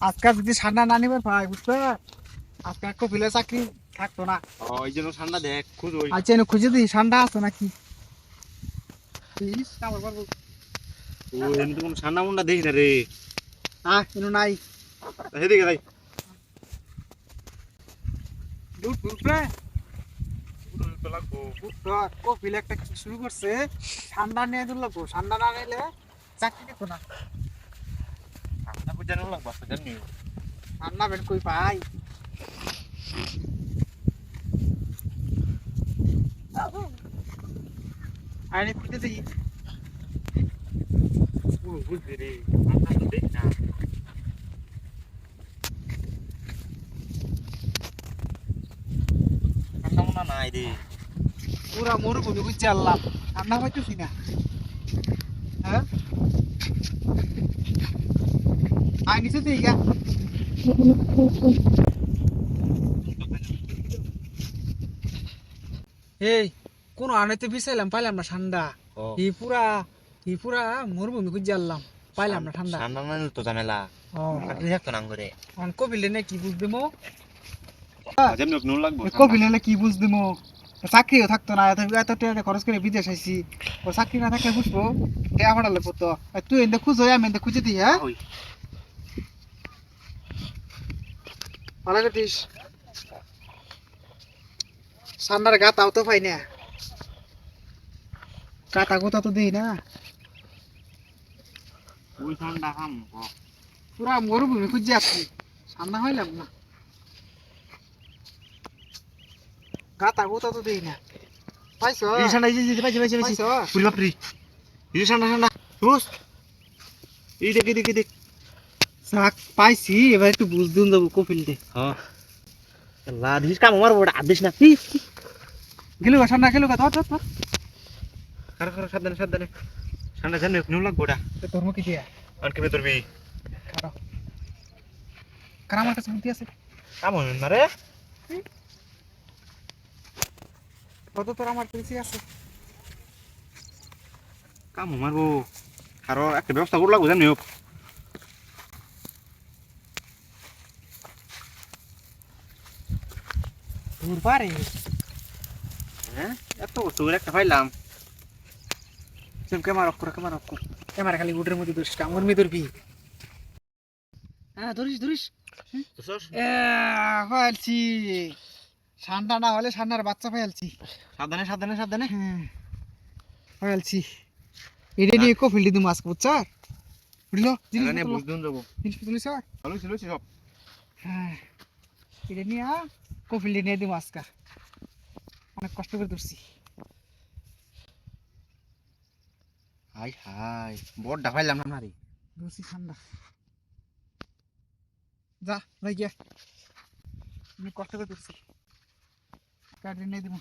আজকে যদি ঠান্ডা না নিবার ভাই বুঝতে আজকে কপিলে চাকরি থাকতো না। ওই জন্য ঠান্ডা দেখ খুঁজ আচ্ছা এনে খুঁজে দিই ঠান্ডা আছে নাকি? ঠান্ডা মুন্ডা দেখি না রে। আহ এনে নাই। সেদিকে তাই দুধ দুধরে লাগবো। কপিলে একটা কিছু শুরু করছে? ঠান্ডা নিয়ে দিল ঠান্ডা না নিলে চাকরি দিত না। আরে খুঁজে দিই ও বুঝলি রে ঠান্ডা তো দেখি না ঠান্ডা মুন্ডা নাই রে পুরা মরুভূমি বুঝছে আল্লাহ ঠান্ডা পাইতেছি না হ্যাঁ গা। এই কোন বিছাইলাম পাইলাম না ঠান্ডা। এই পুরা এই পুরা মরুভূমি খুঁজে আনলাম পাইলাম না ঠান্ডা। ঠান্ডা না তো ও। কাটলে না করে এখন কপিলে নে কি বুঝতে মো লাগবো কপিলে নে কি বুঝতে মো? চাকরিও থাকতো না এত এত টাকা খরচ করে বিদেশ আইছি। ও চাকরি না থাকলে বুঝব? টেয়া ভাড়ালে পড়তো আর তুই এনে খুঁজো আমি এনে খুঁজে দিই হ্যাঁ ওই ভালো করিস। সান্নার গাতাও তো পাই না। কাটা গোতা তো দেই না। ওই ঠান্ডা খাম পুরা মরুভূমি খুঁজে আসছি সান্না হইলাম না। গাতা গোতা তো দেই না। পাইছ? ঠান্ডা পাইছি পাইছি পাইছি। পুরি বাপরি। ঠান্ডা ঠান্ডা রোজ এই দেখ দেখ দেখ। শাক পাইছি এবার একটু বুঝ দিন দেবো কপিল দে হ্যাঁ লা দিস কাম আমার বড় আদেশ না। গেলু গা ঠান্ডা গেলু গা ধর ধর ধর কার কার সাবধানে সাবধানে ঠান্ডা জানো নুন লাগবো ওটা তোর মুখে দিয়া আর কেমনে খারাপ কার আমার কাছে বুদ্ধি আছে। কাম হইন না রে কত তোর আমার পেয়েছি আছে। কাম মারবো আরও একটা ব্যবস্থা করে লাগবো জানি দূর পারে। হ্যাঁ? এত করে একটা পাইলাম। ক্যামেরা অফ কর ক্যামেরা অফ কর ক্যামেরা খালি উডের মধ্যে ধরিস কামর মে ধরবি। হ্যাঁ ধরিস ধরিস। ফেলছি ঠান্ডা না হলে ঠান্ডার বাচ্চা ফেলছি সাবধানে সাবধানে সাবধানে। হ্যাঁ ফেলছি এটা নিয়ে কফিল দিদি মাছ বুঝছা? বুঝলো? জিনিস বুঝদুন যাব জিনিস তুলিস ভালো ছিল সব। হ্যাঁ। এটা নিয়ে কফিল নিয়ে দিব আজকে। অনেক কষ্ট করে ধরছি। হাই হাই বড় ডাফাইলাম না রে ধরছি ঠান্ডা। যা ভাই গিয়া কষ্ট করে ধরছি। কাটি নিয়ে দিব